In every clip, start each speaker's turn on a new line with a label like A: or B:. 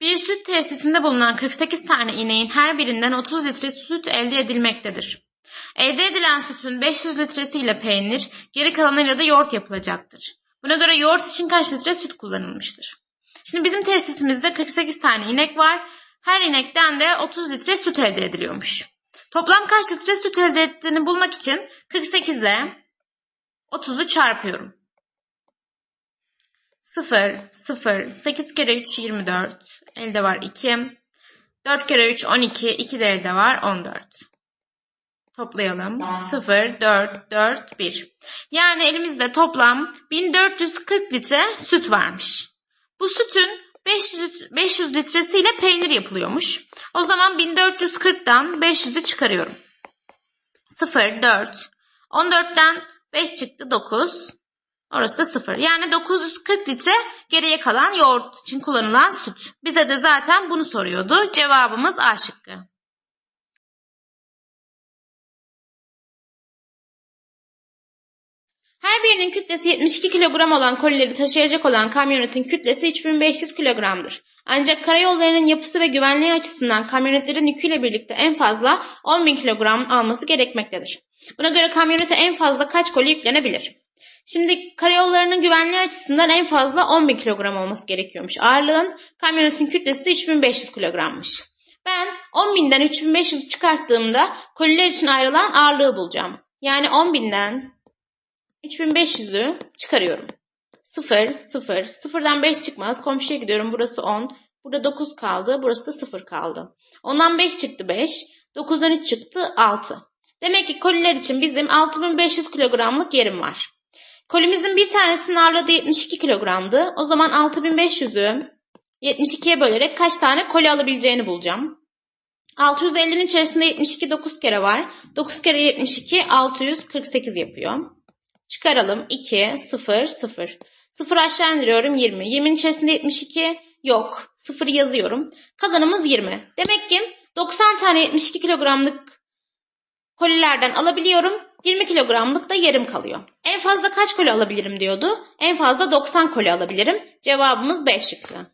A: Bir süt tesisinde bulunan 48 tane ineğin her birinden 30 litre süt elde edilmektedir. Elde edilen sütün 500 litresiyle peynir, geri kalanıyla da yoğurt yapılacaktır. Buna göre yoğurt için kaç litre süt kullanılmıştır? Şimdi bizim tesisimizde 48 tane inek var. Her inekten de 30 litre süt elde ediliyormuş. Toplam kaç litre süt elde ettiğini bulmak için 48 ile 30'u çarpıyorum. 0, 0, 8 kere 3 24, elde var 2. 4 kere 3 12, 2 de elde var 14. Toplayalım. 0, 4, 4, 1. Yani elimizde toplam 1440 litre süt varmış. Bu sütün 500, 500 litresiyle peynir yapılıyormuş. O zaman 1440'dan 500'ü çıkarıyorum. 0, 4. 14'ten 5 çıktı 9. Orası da 0. Yani 940 litre geriye kalan yoğurt için kullanılan süt. Bize de zaten bunu soruyordu. Cevabımız A şıkkı. Her birinin kütlesi 72 kilogram olan kolileri taşıyacak olan kamyonetin kütlesi 3500 kilogramdır. Ancak karayollarının yapısı ve güvenliği açısından kamyonetlerin yüküyle birlikte en fazla 10.000 kilogram alması gerekmektedir. Buna göre kamyonete en fazla kaç koli yüklenebilir? Şimdi karayollarının güvenliği açısından en fazla 10.000 kilogram olması gerekiyormuş. Ağırlığın kamyonetin kütlesi de 3500 kilogrammış. Ben 10.000'den 3500'ü çıkarttığımda koliler için ayrılan ağırlığı bulacağım. Yani 10.000'den 3500'ü çıkarıyorum. 0, 0, 0'dan 5 çıkmaz. Komşuya gidiyorum. Burası 10. Burada 9 kaldı. Burası da 0 kaldı. Ondan 5 çıktı 5. 9'dan 3 çıktı 6. Demek ki koliler için bizim 6500 kilogramlık yerim var. Kolimizin bir tanesinin ağırlığı da 72 kilogramdı. O zaman 6500'ü 72'ye bölerek kaç tane koli alabileceğini bulacağım. 650'nin içerisinde 72 9 kere var. 9 kere 72 648 yapıyor. Çıkaralım. 2, 0, 0. 0 aşağı indiriyorum 20. 20'nin içerisinde 72 yok. 0 yazıyorum. Kalanımız 20. Demek ki 90 tane 72 kilogramlık kolilerden alabiliyorum. 20 kilogramlık da yarım kalıyor. En fazla kaç koli alabilirim diyordu. En fazla 90 koli alabilirim. Cevabımız B şıkkı.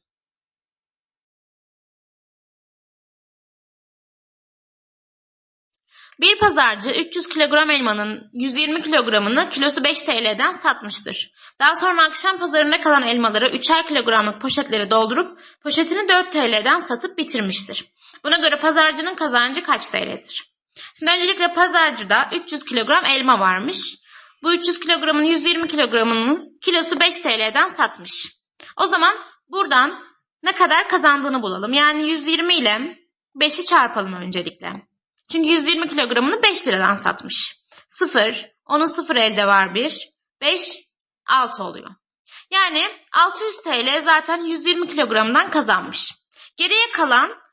A: Bir pazarcı 300 kilogram elmanın 120 kilogramını kilosu 5 TL'den satmıştır. Daha sonra akşam pazarında kalan elmaları 3'er kilogramlık poşetlere doldurup poşetini 4 TL'den satıp bitirmiştir. Buna göre pazarcının kazancı kaç TL'dir? Şimdi öncelikle pazarcıda 300 kilogram elma varmış. Bu 300 kilogramın 120 kilogramının kilosu 5 TL'den satmış. O zaman buradan ne kadar kazandığını bulalım. Yani 120 ile 5'i çarpalım öncelikle. Çünkü 120 kilogramını 5 liradan satmış. 0, onun 0 elde var 1, 5, 6 oluyor. Yani 600 TL zaten 120 kilogramdan kazanmış. Geriye kalan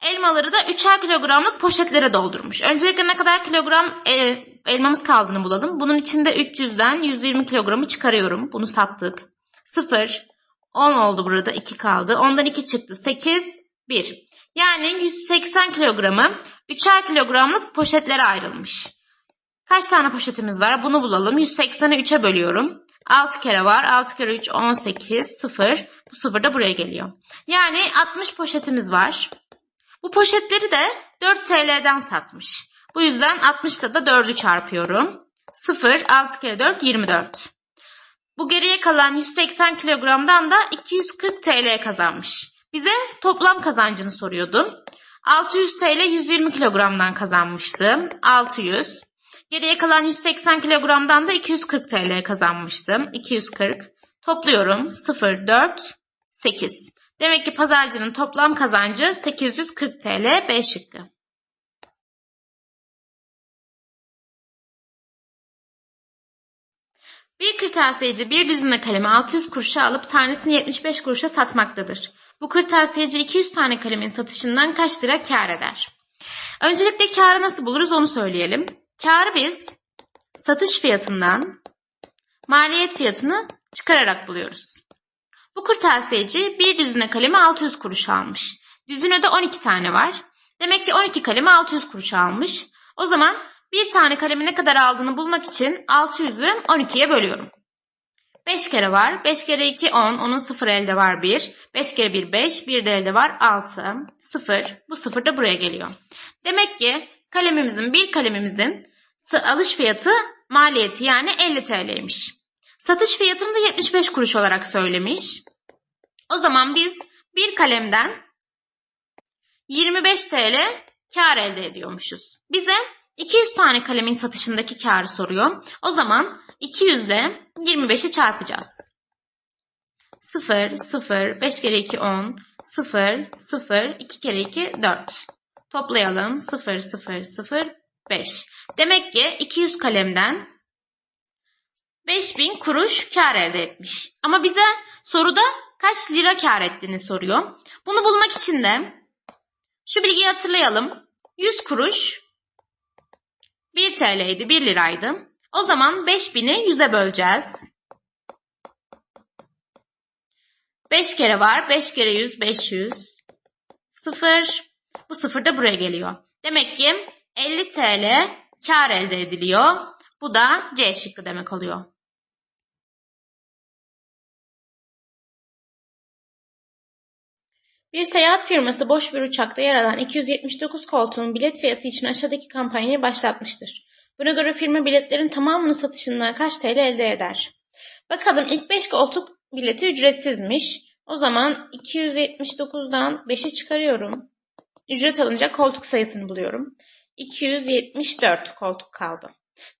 A: elmaları da 3'er kilogramlık poşetlere doldurmuş. Öncelikle ne kadar kilogram el, elmamız kaldığını bulalım. Bunun içinde 300'den 120 kilogramı çıkarıyorum. Bunu sattık. 0, 10 oldu burada 2 kaldı. Ondan 2 çıktı. 8, 1. Yani 180 kilogramı 3'er kilogramlık poşetlere ayrılmış. Kaç tane poşetimiz var? Bunu bulalım. 180'i 3'e bölüyorum. 6 kere var. 6 kere 3 18 0. Bu 0 da buraya geliyor. Yani 60 poşetimiz var. Bu poşetleri de 4 TL'den satmış. Bu yüzden 60'ta da 4'ü çarpıyorum. 0 6 kere 4 24. Bu geriye kalan 180 kilogramdan da 240 TL kazanmış. Bize toplam kazancını soruyordu. 600 TL 120 kilogramdan kazanmıştım. 600. Geriye kalan 180 kilogramdan da 240 TL kazanmıştım. 240. Topluyorum. 0, 4, 8. Demek ki pazarcının toplam kazancı 840 TL B şıkkı. Bir kırtasiyeci bir düzine kalemi 600 kuruşa alıp tanesini 75 kuruşa satmaktadır. Bu kırtasiyeci 200 tane kalemin satışından kaç lira kar eder? Öncelikle karı nasıl buluruz onu söyleyelim. Karı biz satış fiyatından maliyet fiyatını çıkararak buluyoruz. Kırtasiyeci bir düzine kalemi 600 kuruş almış. Düzinede 12 tane var. Demek ki 12 kalemi 600 kuruş almış. O zaman bir tane kalemi ne kadar aldığını bulmak için 600'ü 12'ye bölüyorum. 5 kere var. 5 kere 2 10. Onun 0 elde var 1. 5 kere 1 5. 1 de elde var 6. 0. Bu 0 da buraya geliyor. Demek ki kalemimizin bir kalemimizin alış fiyatı maliyeti yani 50 TL'ymiş. Satış fiyatını da 75 kuruş olarak söylemiş. O zaman biz bir kalemden 25 TL kar elde ediyormuşuz. Bize 200 tane kalemin satışındaki karı soruyor. O zaman 200 ile 25'i çarpacağız. 0, 0, 5 kere 2 10, 0, 0, 2 kere 2 4. Toplayalım 0, 0, 0, 5. Demek ki 200 kalemden 5000 kuruş kar elde etmiş. Ama bize soruda kaç lira kar ettiğini soruyor. Bunu bulmak için de şu bilgiyi hatırlayalım. 100 kuruş 1 TL'ydi, 1 liraydı. O zaman 5000'i 100'e böleceğiz. 5 kere var. 5 kere 100, 500. 0. Bu 0 da buraya geliyor. Demek ki 50 TL kar elde ediliyor. Bu da C şıkkı demek oluyor. Bir seyahat firması boş bir uçakta yer alan 279 koltuğun bilet fiyatı için aşağıdaki kampanyayı başlatmıştır. Buna göre firma biletlerin tamamını satışından kaç TL elde eder? Bakalım ilk 5 koltuk bileti ücretsizmiş. O zaman 279'dan 5'i çıkarıyorum. Ücret alınacak koltuk sayısını buluyorum. 274 koltuk kaldı.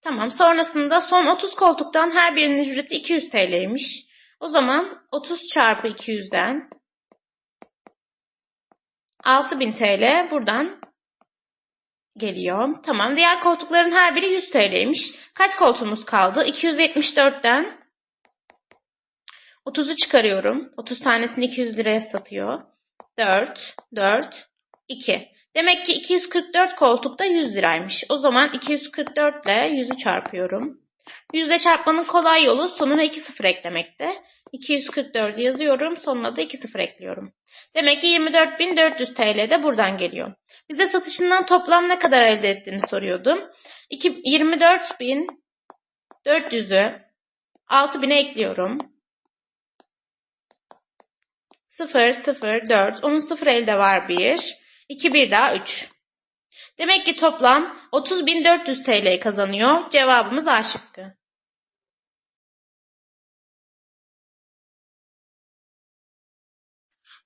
A: Tamam sonrasında son 30 koltuktan her birinin ücreti 200 TL'ymiş. O zaman 30 çarpı 200'den 6000 TL buradan geliyor. Tamam. Diğer koltukların her biri 100 TL'ymiş. Kaç koltuğumuz kaldı? 274'ten 30'u çıkarıyorum. 30 tanesini 200 liraya satıyor. 4, 4, 2. Demek ki 244 koltukta 100 liraymış. O zaman 244 ile 100'ü çarpıyorum. 100 ile çarpmanın kolay yolu sonuna 2 sıfır eklemekte. 244 yazıyorum. Sonuna da 2 sıfır ekliyorum. Demek ki 24.400 TL de buradan geliyor. Bize satışından toplam ne kadar elde ettiğini soruyordum. 24.400'ü 6.000'e ekliyorum. 0, 0, 4. Onun 0 elde var 1. 2, 1 daha 3. Demek ki toplam 30.400 TL kazanıyor. Cevabımız A şıkkı.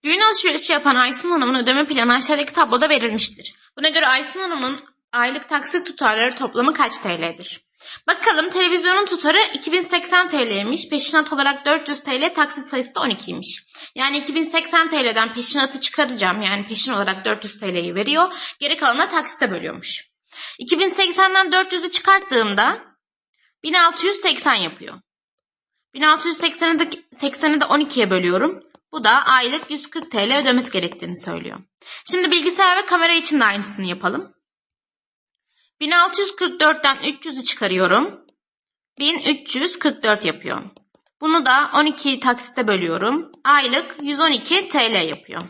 A: Düğün alışverişi yapan Aysun Hanım'ın ödeme planı aşağıdaki tabloda verilmiştir. Buna göre Aysun Hanım'ın aylık taksit tutarları toplamı kaç TL'dir? Bakalım televizyonun tutarı 2080 TL'ymiş. Peşinat olarak 400 TL, taksit sayısı da 12'ymiş. Yani 2080 TL'den peşinatı çıkaracağım. Yani peşin olarak 400 TL'yi veriyor. Geri kalanına taksite bölüyormuş. 2080'den 400'ü çıkarttığımda 1680 yapıyor. 1680'i de, 80'i de 12'ye bölüyorum. Bu da aylık 140 TL ödemesi gerektiğini söylüyor. Şimdi bilgisayar ve kamera için de aynısını yapalım. 1644'ten 300'ü çıkarıyorum. 1344 yapıyor. Bunu da 12 taksite bölüyorum. Aylık 112 TL yapıyor.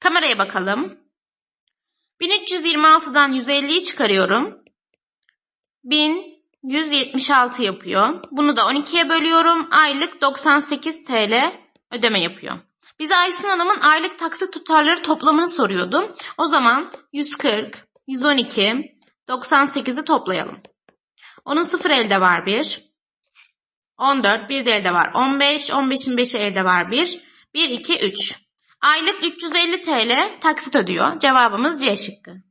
A: Kameraya bakalım. 1326'dan 150'yi çıkarıyorum. 1176 yapıyor. Bunu da 12'ye bölüyorum. Aylık 98 TL ödeme yapıyor. Bize Aysun Hanım'ın aylık taksit tutarları toplamını soruyordu. O zaman 140, 112, 98'i toplayalım. Onun 0 elde var 1. 14, 1 de elde var 15, 15'in 5'i elde var 1. 1, 2, 3. Aylık 350 TL taksit ödüyor. Cevabımız C şıkkı.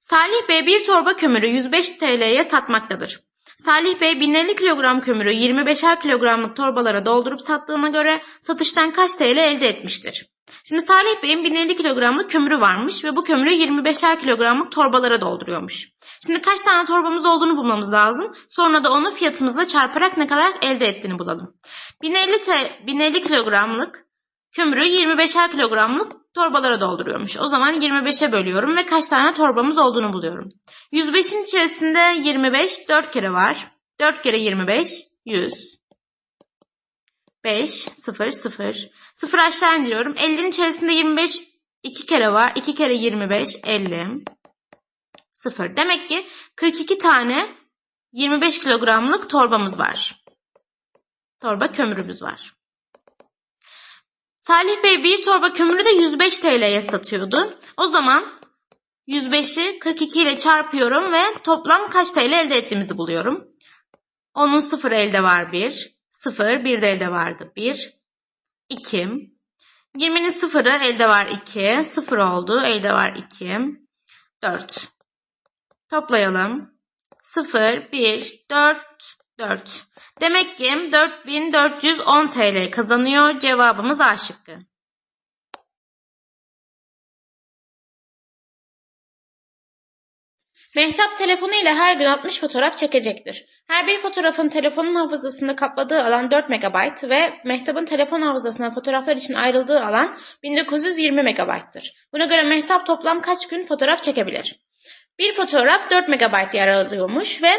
A: Salih Bey bir torba kömürü 105 TL'ye satmaktadır. Salih Bey 1050 kilogram kömürü 25'er kilogramlık torbalara doldurup sattığına göre satıştan kaç TL elde etmiştir? Şimdi Salih Bey'in 1050 kilogramlık kömürü varmış ve bu kömürü 25'er kilogramlık torbalara dolduruyormuş. Şimdi kaç tane torbamız olduğunu bulmamız lazım. Sonra da onu fiyatımızla çarparak ne kadar elde ettiğini bulalım. 1050, te, 1050 kilogramlık kömürü 25'er kilogramlık torbalara dolduruyormuş. O zaman 25'e bölüyorum ve kaç tane torbamız olduğunu buluyorum. 105'in içerisinde 25 4 kere var. 4 kere 25 100. 5 0 0. 0 aşağı indiriyorum. 50'nin içerisinde 25 2 kere var. 2 kere 25 50. 0. Demek ki 42 tane 25 kilogramlık torbamız var. Torba kömürümüz var. Salih Bey bir torba kömürü de 105 TL'ye satıyordu. O zaman 105'i 42 ile çarpıyorum ve toplam kaç TL elde ettiğimizi buluyorum. Onun sıfır elde var 1. 0, 1 de elde vardı 1. 2. 20'nin sıfırı elde var 2. 0 oldu elde var 2. 4. Toplayalım. 0, 1, 4, 4. Demek ki 4410 TL kazanıyor. Cevabımız A şıkkı. Mehtap telefonu ile her gün 60 fotoğraf çekecektir. Her bir fotoğrafın telefonun hafızasında kapladığı alan 4 MB ve Mehtap'ın telefon hafızasına fotoğraflar için ayrıldığı alan 1920 MB'tır. Buna göre Mehtap toplam kaç gün fotoğraf çekebilir? Bir fotoğraf 4 MB yer alıyormuş ve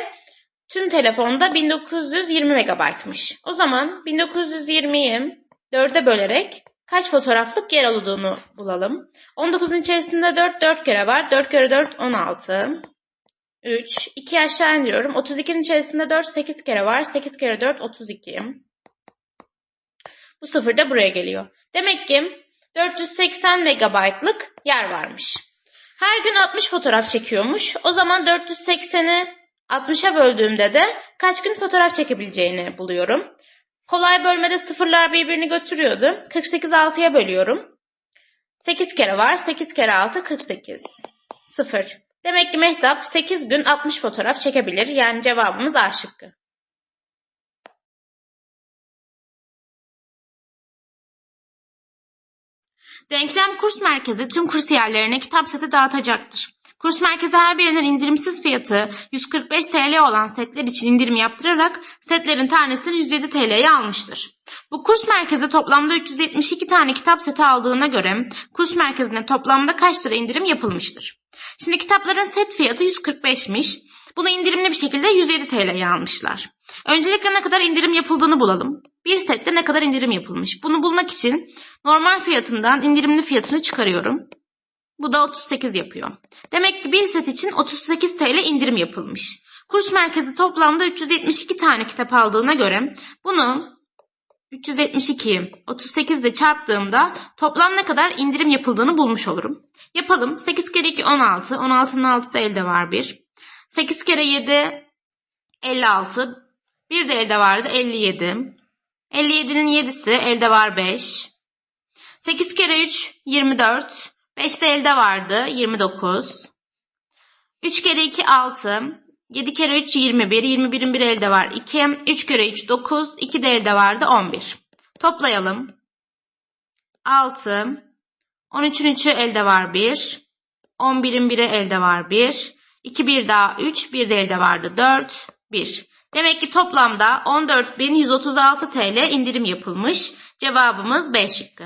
A: tüm telefonda 1920 MB'mış. O zaman 1920'yi 4'e bölerek kaç fotoğraflık yer aldığını bulalım. 19'un içerisinde 4 4 kere var. 4 kere 4 16. 3. 2 aşağı indiriyorum. 32'nin içerisinde 4 8 kere var. 8 kere 4 32. Bu sıfır da buraya geliyor. Demek ki 480 megabaytlık yer varmış. Her gün 60 fotoğraf çekiyormuş. O zaman 480'i 60'a böldüğümde de kaç gün fotoğraf çekebileceğini buluyorum. Kolay bölmede sıfırlar birbirini götürüyordu. 48 6'ya bölüyorum. 8 kere var. 8 kere 6 48. 0. Demek ki Mehtap 8 gün 60 fotoğraf çekebilir. Yani cevabımız A şıkkı. Denklem Kurs Merkezi tüm kursiyerlerine kitap seti dağıtacaktır. Kurs merkezi her birinin indirimsiz fiyatı 145 TL olan setler için indirim yaptırarak setlerin tanesini 107 TL'ye almıştır. Bu kurs merkezi toplamda 372 tane kitap seti aldığına göre kurs merkezine toplamda kaç lira indirim yapılmıştır? Şimdi kitapların set fiyatı 145'miş. Bunu indirimli bir şekilde 107 TL'ye almışlar. Öncelikle ne kadar indirim yapıldığını bulalım. Bir sette ne kadar indirim yapılmış? Bunu bulmak için normal fiyatından indirimli fiyatını çıkarıyorum. Bu da 38 yapıyor. Demek ki bir set için 38 TL indirim yapılmış. Kurs merkezi toplamda 372 tane kitap aldığına göre bunu 372'yi 38 ile çarptığımda toplam ne kadar indirim yapıldığını bulmuş olurum. Yapalım. 8 kere 2 16. 16'nın 6'sı elde var 1. 8 kere 7 56. Bir de elde vardı 57. 57'nin 7'si elde var 5. 8 kere 3 24. 5 de elde vardı 29. 3 kere 2 6. 7 kere 3 21. 21'in bir elde var 2. 3 kere 3 9. 2 de elde vardı 11. Toplayalım. 6. 13'ün 3'ü elde var 1. 11'in 1'i elde var 1. 2 1 daha 3. 1 de elde vardı 4. 1. Demek ki toplamda 14.136 TL indirim yapılmış. Cevabımız B şıkkı.